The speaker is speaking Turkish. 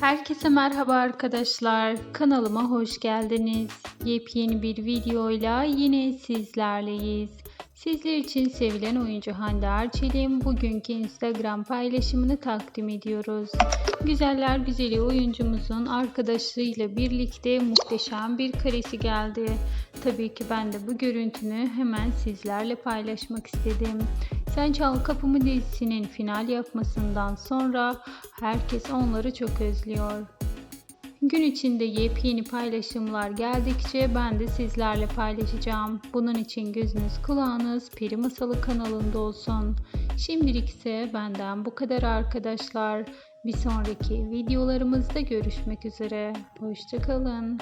Herkese merhaba arkadaşlar. Kanalıma hoş geldiniz. Yepyeni bir videoyla yine sizlerleyiz. Sizler için sevilen oyuncu Hande Erçel'in bugünkü Instagram paylaşımını takdim ediyoruz. Güzeller güzeli oyuncumuzun arkadaşlarıyla birlikte muhteşem bir karesi geldi. Tabii ki ben de bu görüntünü hemen sizlerle paylaşmak istedim. Sen Çal Kapımı dizisinin final yapmasından sonra herkes onları çok özlüyor. Gün içinde yepyeni paylaşımlar geldikçe ben de sizlerle paylaşacağım. Bunun için gözünüz kulağınız Peri Masalı kanalında olsun. Şimdilik ise benden bu kadar arkadaşlar. Bir sonraki videolarımızda görüşmek üzere. Hoşçakalın.